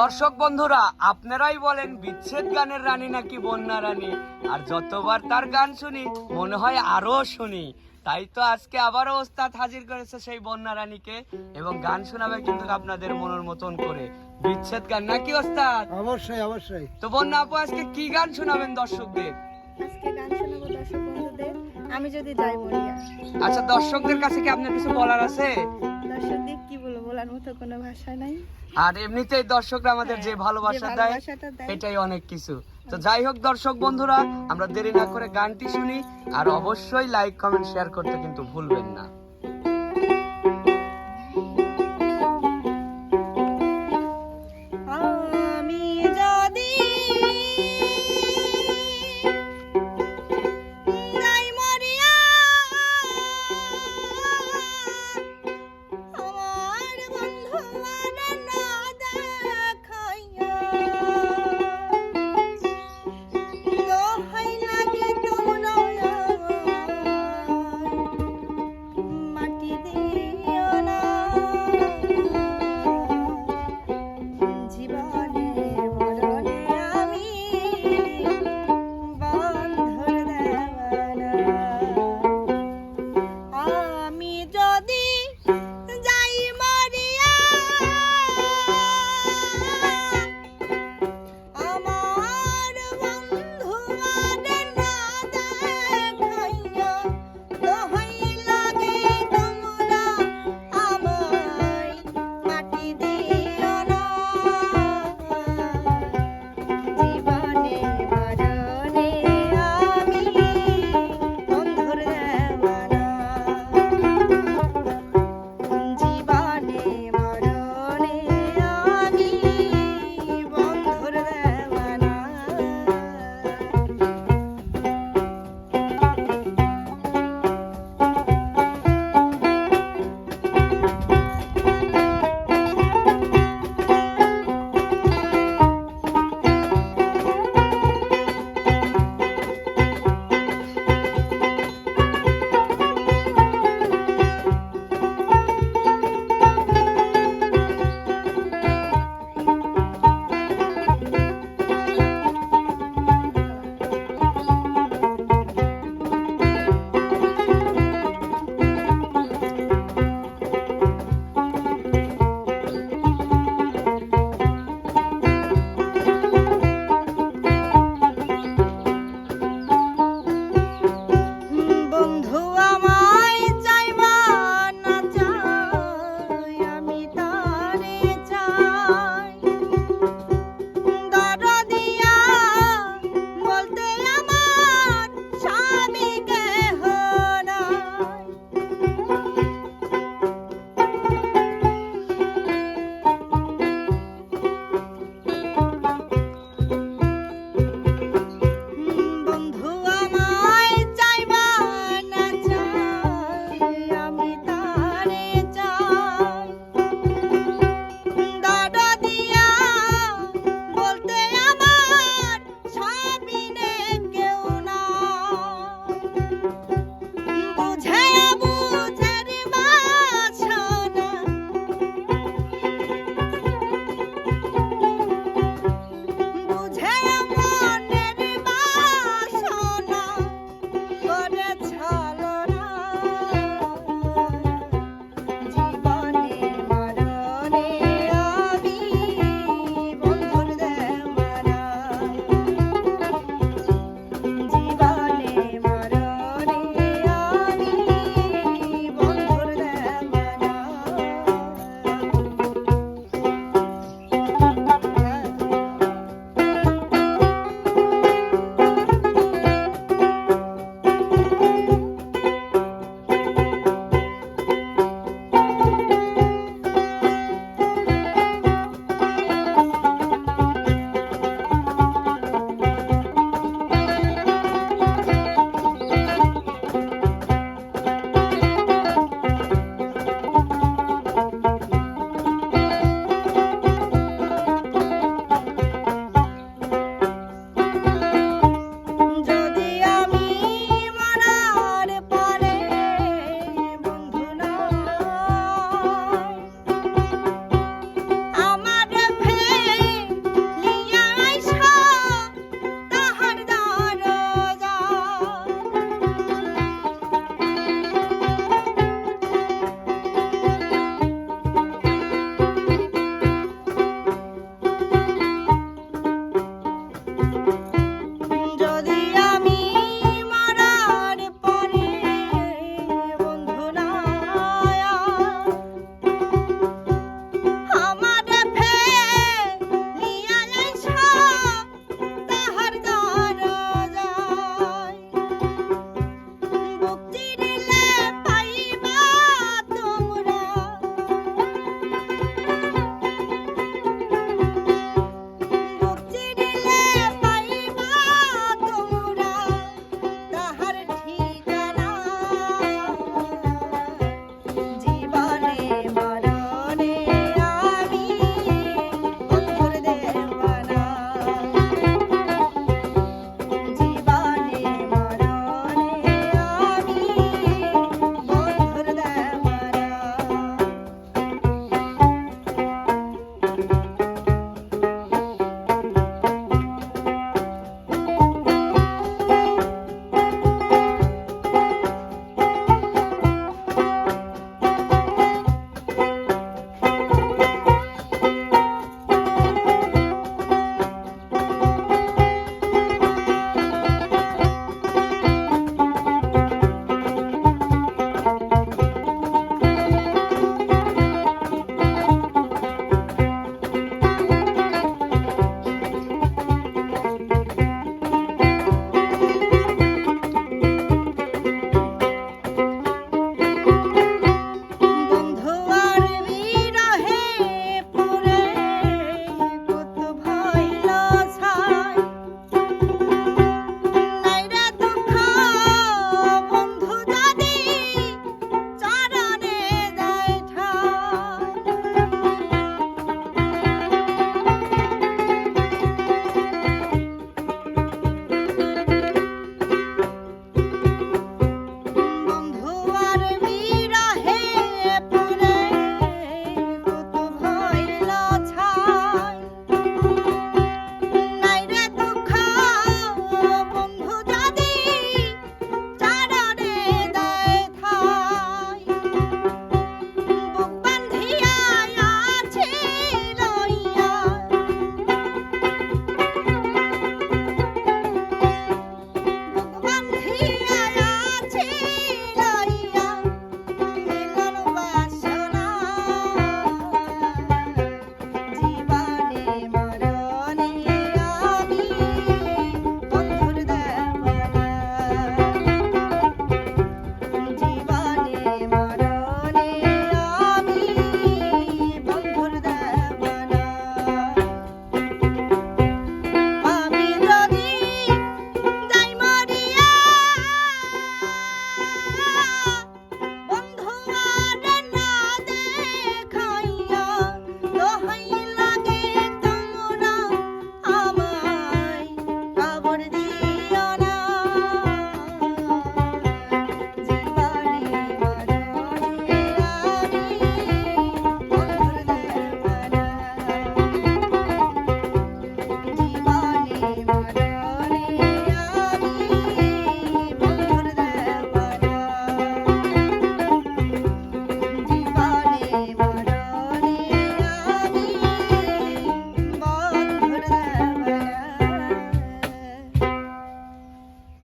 দর্শক বন্ধুরা আপনারাই বলেন বিচ্ছেদ গানের রানী নাকি বন্যা রানী? আর যতবার তার গান শুনি মনে হয় আরও শুনি। তাই তো আজকে আবারও ওস্তাদ হাজির করেছে সেই বন্যা রানীকে এবং গান শোনাবে কিন্তু আপনাদের মনের মতন করে। বিচ্ছেদ গান নাকি ওস্তাদ? অবশ্যই অবশ্যই। তো বন্যা আপু আজকে কি গান শোনাবেন দর্শকদের? আজকে গান শোনাবো দর্শক বন্ধুদের আমি যদি যাই মরিয়া আচ্ছা দর্শকদের কাছে কি আপনার কিছু বলার আছে? দর্শকদের কি বলার মতো কোনো ভাষা নাই। আর এমনিতেই দর্শকরা আমাদের যে হ্যাঁ, ভালোবাসা দেয়। এটাই অনেক কিছু। তো যাই হোক দর্শক বন্ধুরা আমরা দেরি না করে গানটি শুনি আর অবশ্যই লাইক কমেন্ট শেয়ার করতে কিন্তু ভুলবেন না। যদি